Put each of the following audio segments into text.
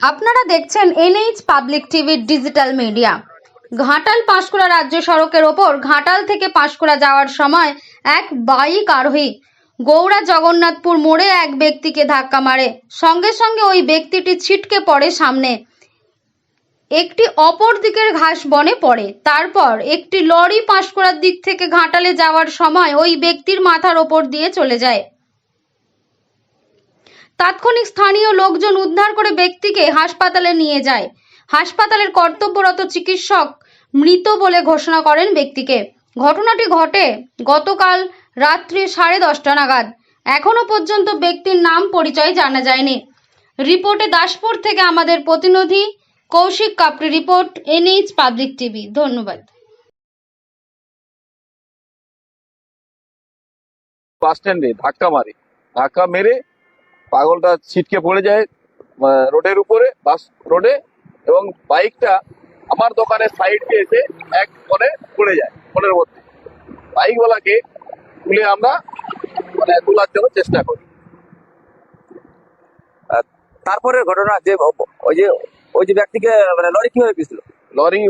আপনারা দেখছেন NH public টিভির ডিজিটাল মিডিয়া। ঘাটাল পাঁশকুড়া রাজ্য সড়কের ওপর ঘাটাল থেকে পাঁশকুড়া যাওয়ার সময় এক বাইক আরোহী গৌড়া জগন্নাথপুর মোড়ে এক ব্যক্তিকে ধাক্কা মারে। সঙ্গে সঙ্গে ওই ব্যক্তিটি ছিটকে পড়ে সামনে। একটি অপর দিকের ঘাস বনে পড়ে। তারপর একটি লরি পাঁশকুড়ার দিক থেকে ঘাটালে যাওয়ার সময় ওই ব্যক্তির মাথার ওপর দিয়ে চলে যায়। তাৎক্ষণিক স্থানীয় লোকজন উদ্ধার করে ব্যক্তিকে হাসপাতালে নিয়ে যায়। হাসপাতালের কর্তব্যরত চিকিৎসক মৃত বলে ঘোষণা করেন ব্যক্তিকে। ঘটনাটি ঘটে গতকাল রাত্রি সাড়ে দশটা নাগাদ। এখনও পর্যন্ত ব্যক্তির নাম পরিচয় জানা যায়নি। রিপোর্টে দাসপুর থেকে আমাদের প্রতিনিধি Koushik Kapri report, NH public TV. ধন্যবাদ। বাস স্ট্যান্ডে ধাক্কা মারে। ধাক্কা মেরে পাগলটা ছিটকে পড়ে যায় রোডের উপরে বাস রোডে এবং বাইকটা আমার দোকানের সাইড দিয়ে এসে এক কোণে পড়ে যায় কোণের মধ্যে। বাইকওয়ালাকে তুলে আমরা মানে তোলার জন্য চেষ্টা করি। তারপরে ঘটনা যে ওই যে ওই যে ব্যক্তিকে মানে লরি কীভাবে পিছিল? লরি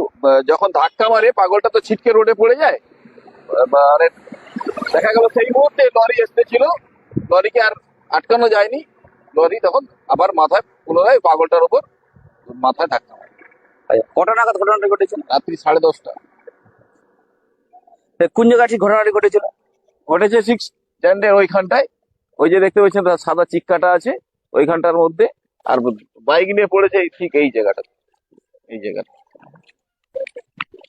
যখন ধাক্কা মারে পাগলটা তো ছিটকে রোডে পড়ে যায়। মানে দেখা গেল সেই মুহূর্তে লরি আসতে ছিল লরিকে আর আটকানো যায়নি। লরি তখন আবার মাথায় পুনরায় পাগলটার উপর মাথায় ধাক্কা মারে। কটা নাগাদ ঘটনাটা ঘটেছিল? রাত্রি সাড়ে দশটা। কোন জায়গায় ঠিক ঘটনাটি ঘটেছিল? ঘটেছে সিক্স স্ট্যান্ডের ওইখানটায়। ওই যে দেখতে পাচ্ছেন তার সাদা চিক্কাটা আছে ওইখানটার মধ্যে। আর বাইক নিয়ে পড়েছে ঠিক এই জায়গাটা এই জায়গাটা